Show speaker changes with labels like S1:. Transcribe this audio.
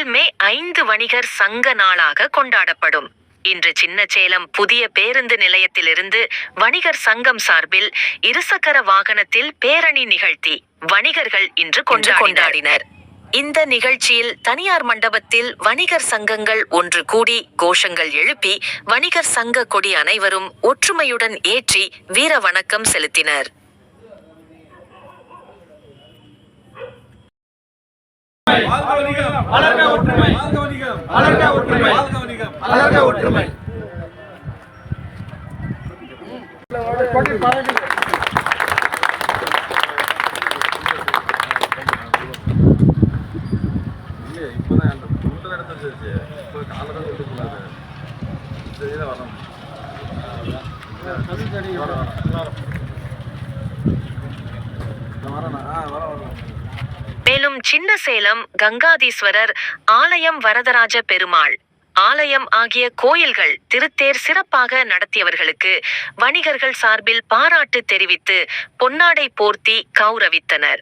S1: தமிழகத்தில் மே ஐந்து வணிகர் சங்க நாளாக கொண்டாடப்படும். இன்று சின்னசேலம் புதிய பேருந்து நிலையத்திலிருந்து வணிகர் சங்கம் சார்பில் இருசக்கர வாகனத்தில் பேரணி நிகழ்த்தி வணிகர்கள் இன்று கொண்டாடினர். இந்த நிகழ்ச்சியில் தனியார் மண்டபத்தில் வணிகர் சங்கங்கள் ஒன்று கூடி கோஷங்கள் எழுப்பி வணிகர் சங்க கொடி அனைவரும் ஒற்றுமையுடன் ஏற்றி வீர வணக்கம் செலுத்தினர்.
S2: வளர்க ஒற்றுமை
S3: வாழ்க
S2: வளர்க ஒற்றுமை வளர்க ஒற்றுமை
S3: இப்போ வரணும் வரேன் வர வரேன்
S1: சின்ன சின்னசேலம் கங்காதீஸ்வரர் ஆலயம் வரதராஜ பெருமாள். ஆலயம் ஆகிய கோயில்கள் திருத்தேர் சிறப்பாக நடத்தியவர்களுக்கு வணிகர்கள் சார்பில் பாராட்டு தெரிவித்து பொன்னாடை போர்த்தி கௌரவித்தனர்.